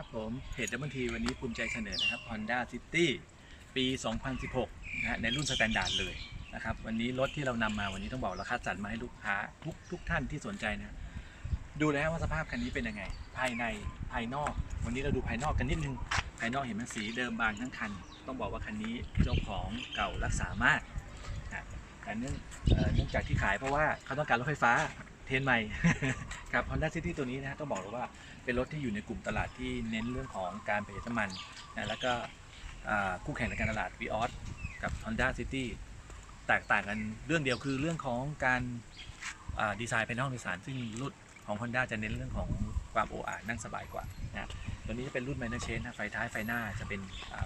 ครับผมเพจดับเบิลทีวันนี้ภูมิใจเสนอนะครับ Honda City ปี 2016 นะฮะในรุ่นสแตนดาร์ดเลยนะครับ วันนี้รถที่เรานำมาวันนี้ต้องบอกราคาจัดมาให้ลูกค้าทุกทุกท่านที่สนใจนะ ดูแล้วว่าสภาพคันนี้เป็นยังไง ภายในภายนอก วันนี้เราดูภายนอกกันนิดนึง ภายนอกเห็นไหมสีเดิมบางทั้งคัน ต้องบอกว่าคันนี้เจ้าของเก่ารักษามากนะแต่เนื่องเนื่องจากที่ขายเพราะว่าเขาต้องการรถไฟฟ้า ทรนใหม่กับ Honda City ตัวนี้นะฮะต้องบอกเลยว่าเป็นรถที่อยู่ในกลุ่มตลาดที่เน้นเรื่องของการประหยัดน้ำมันนะแล้วก็คู่แข่งในการตลาด v ีออสกับ Honda City แตกต่างกันเรื่องเดียวคือเรื่องของการาดีไซน์ภายนอกโดยสารซึ่งรุ่นของ Honda จะเน้นเรื่องของความโออานั่งสบายกว่านะตัวนี้จะเป็นรุ่น Minor Change นะไฟท้ายไฟหน้าจะเป็น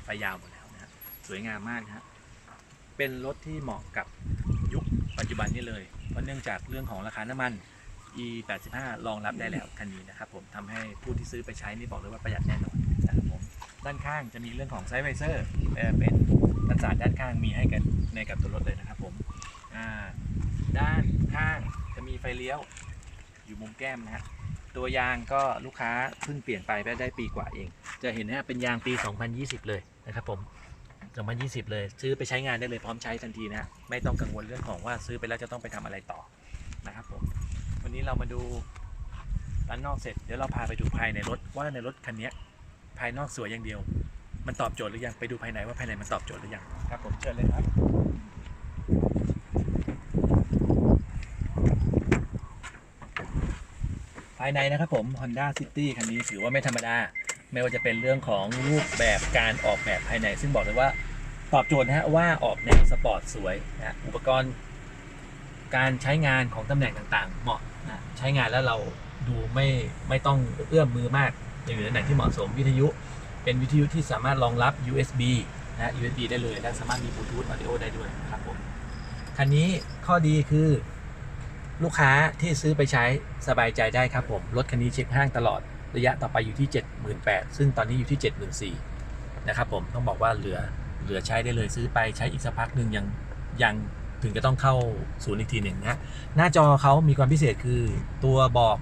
ไฟยาวหมดแล้วนะสวยงามมากนะฮะเป็นรถที่เหมาะกับ ปัจจุบันนี้เลย เพราะเนื่องจากเรื่องของราคาน้ำมัน e 8 5 รองรับได้แล้วคันนี้นะครับผมทำให้ผู้ที่ซื้อไปใช้นี่บอกเลยว่าประหยัดแน่นอนนะครับผมด้านข้างจะมีเรื่องของไซด์ไวเซอร์เป็นกันสาดด้านข้างมีให้กันในกับตัวรถเลยนะครับผมด้านข้างจะมีไฟเลี้ยวอยู่มุมแก้มนะฮะตัวยางก็ลูกค้าเพิ่งเปลี่ยนไปได้ปีกว่าเอง จะเห็นนะฮะเป็นยางปี 2020 เลยนะครับผม 2020 เลย ซื้อไปใช้งานได้เลยพร้อมใช้ทันทีนะฮะไม่ต้องกังวลเรื่องของว่าซื้อไปแล้วจะต้องไปทำอะไรต่อนะครับผมวันนี้เรามาดูด้านนอกเสร็จเดี๋ยวเราพาไปดูภายในรถว่าในรถคันนี้ภายนอกสวยอย่างเดียว มันตอบโจทย์หรือยังไปดูภายในว่าภายในมันตอบโจทย์หรือยังครับผมเชิญเลยครับภายในนะครับผม Honda City คันนี้ถือว่าไม่ธรรมดา ไม่ว่าจะเป็นเรื่องของรูปแบบการออกแบบภายใน ซึ่งบอกเลยว่าตอบโจทย์นะฮะว่าออกแนวสปอร์ตสวยนะอุปกรณ์ การใช้งานของตำแหน่งต่างๆ เหมาะนะใช้งานแล้วเราดูไม่ไม่ต้องเอื้อมมือมากอยู่ในตำแหน่งที่เหมาะสมวิทยุ เป็นวิทยุที่สามารถรองรับ USB นะ USB ได้เลยและสามารถมีบลูทูธออดิโอได้ด้วยนะครับผมคันนี้ข้อดีคือลูกค้าที่ซื้อไปใช้สบายใจได้ครับผม รถคันนี้เช็คห้างตลอด ระยะต่อไปอยู่ที่ 78,000ซึ่งตอนนี้อยู่ที่ 74,000นะครับผมต้องบอกว่าเหลือเหลือใช้ได้เลยซื้อไปใช้อีกสักพักหนึ่งยังยังถึงจะต้องเข้าศูนย์อีกทีหนึ่งนะหน้าจอเขามีความพิเศษคือตัวบอก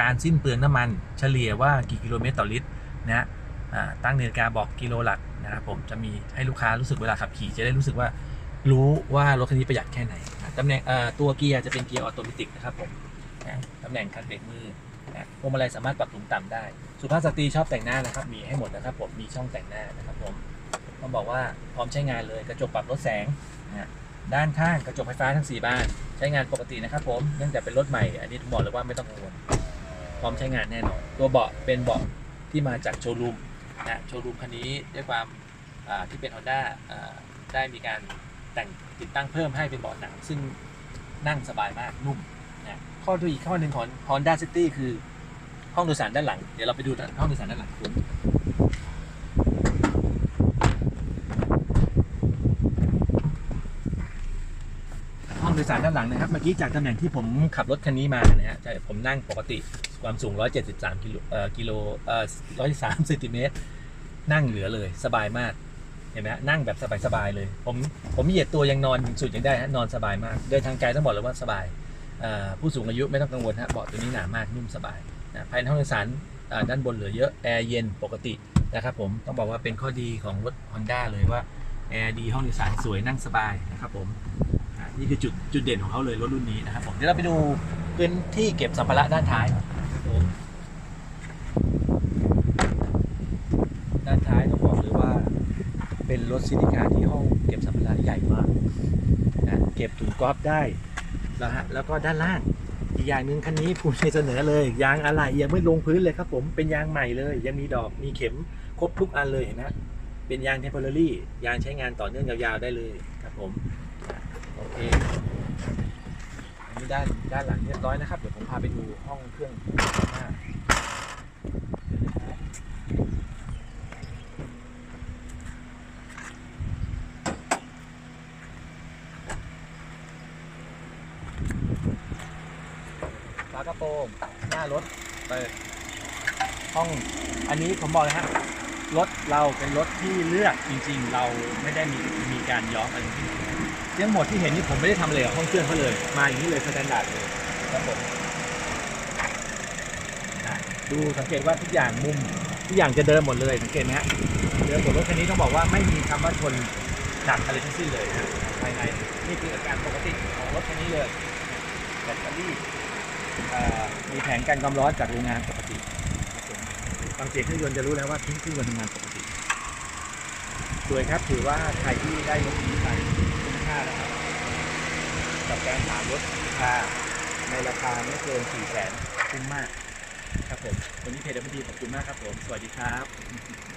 การสิ้นเปลืองน้ำมันเฉลี่ยว่ากี่กิโลเมตรต่อลิตรนะฮะตั้งนาฬิกาบอกกิโลหลักนะครับผมจะมีให้ลูกค้ารู้สึกเวลาขับขี่จะได้รู้สึกว่ารู้ว่ารถคันนี้ประหยัดแค่ไหนตำแหน่งตัวเกียร์จะเป็นเกียร์ออโตเมติกนะครับผมตำแหน่งคันเบรกมือ นะพวงมาลัยสามารถปรับสูงต่ำได้ สุภาพสตรีชอบแต่งหน้านะครับ มีให้หมดนะครับผมมีช่องแต่งหน้านะครับผมต้องบอกว่าพร้อมใช้งานเลยกระจกปรับลดแสงนะด้านข้างกระจกไฟฟ้าทั้ง 4 บาน ใช้งานปกตินะครับผมเนื่องจากเป็นรถใหม่ อันนี้ผมบอกเลยว่าไม่ต้องกังวลพร้อมใช้งานแน่นอน ตัวเบาะเป็นเบาะที่มาจากโชว์รูมนะโชว์รูมคันนี้ด้วยความที่เป็น Honda อ่าได้มีการแต่งติดตั้งเพิ่มให้เป็นเบาะหนังซึ่งนั่งสบายมากนุ่ม ข้อดีอีกข้อหนึ่งของ Honda City คือห้องโดยสารด้านหลัง เดี๋ยวเราไปดูห้องโดยสารด้านหลังคุณห้องโดยสารด้านหลังนะครับ เมื่อกี้จากตำแหน่งที่ผมขับรถคันนี้มานะฮะผมนั่งปกติความสูง 173 กิโลเอ่อกิโลเอ่อ103เซนติเมตรนั่งเหลือเลยสบายมากเห็นไหมฮะนั่งแบบสบายๆเลย ผมผมเหยียดตัวยังนอนสุดยังได้ฮะนอนสบายมาก เดินทางไกลต้องบอกเลยว่าสบาย ผู้สูงอายุไม่ต้องกังวลฮะเบาะตัวนี้หนามากนุ่มสบายนะภายในห้องโดยสารด้านบนเหลือเยอะแอร์เย็นปกตินะครับผมต้องบอกว่าเป็นข้อดีของรถ Honda เลยว่าแอร์ดีห้องโดยสารสวยนั่งสบายนะครับผมนี่คือจุดจุดเด่นของเขาเลยรถรุ่นนี้นะครับผมเดี๋ยวเราไปดูพื้นที่เก็บสัมภาระด้านท้ายครับผมด้านท้ายต้องบอกเลยว่า เป็นรถซินิคาที่ห้องเก็บสัมภาระใหญ่มากนะเก็บถุงกอล์ฟได้ แล้วฮะแล้วก็ด้านล่างอีกอย่างหนึ่งคันนี้ภูมิใจเสนอเลย ยางอะไหล่ยังไม่ลงพื้นเลยครับผมเป็นยางใหม่เลย ยังมีดอกมีเข็มครบทุกอันเลยเห็นไหมฮะเป็นยางเทมเพอร์รี่ยางใช้งานต่อเนื่องยาวๆได้เลยครับผมโอเคอันนี้ด้านด้านหลังเรียบร้อยนะครับเดี๋ยวผมพาไปดูห้องเครื่องหน้าากระโปรงหน้ารถเปิดห้องอันนี้ผมบอกเลยฮะรถเราเป็นรถที่เลือกจริง ๆ เราไม่ได้มีมีการย้อมอะไรทั้งสิ้นเรื่องหมดที่เห็นนี่ผมไม่ได้ทำอะไรกับห้องเครื่องเขาเลย มาอย่างนี้เลยสแตนดาร์ดเลยครับผมอะดูสังเกตว่าทุกอย่างมุมทุกอย่างจะเดิมหมดเลยสังเกตไหมฮะเดิมหมดรถคันนี้ต้องบอกว่าไม่มีคำว่าชนหนักอะไรทั้งสิ้นเลยนะภายในนี่คืออาการปกติของรถคันนี้เลยแบตเตอรี่เอ่อ มีแผงกันความร้อนจากโรงงานปกติบผมฟังเสียงเครื่องยนต์จะรู้แล้วว่าทิ้งเครื่องยนต์ทำงานปกติสวยครับถือว่าใครที่ได้รถนี้ไปคุ้มค่านะครับกับการหารถราคาในราคาไม่เกิน4 0 0 0 0 0คุ้มมากครับผมวันนี้เพจดับเบิลดีขอบคุณมากครับผม สวัสดีครับ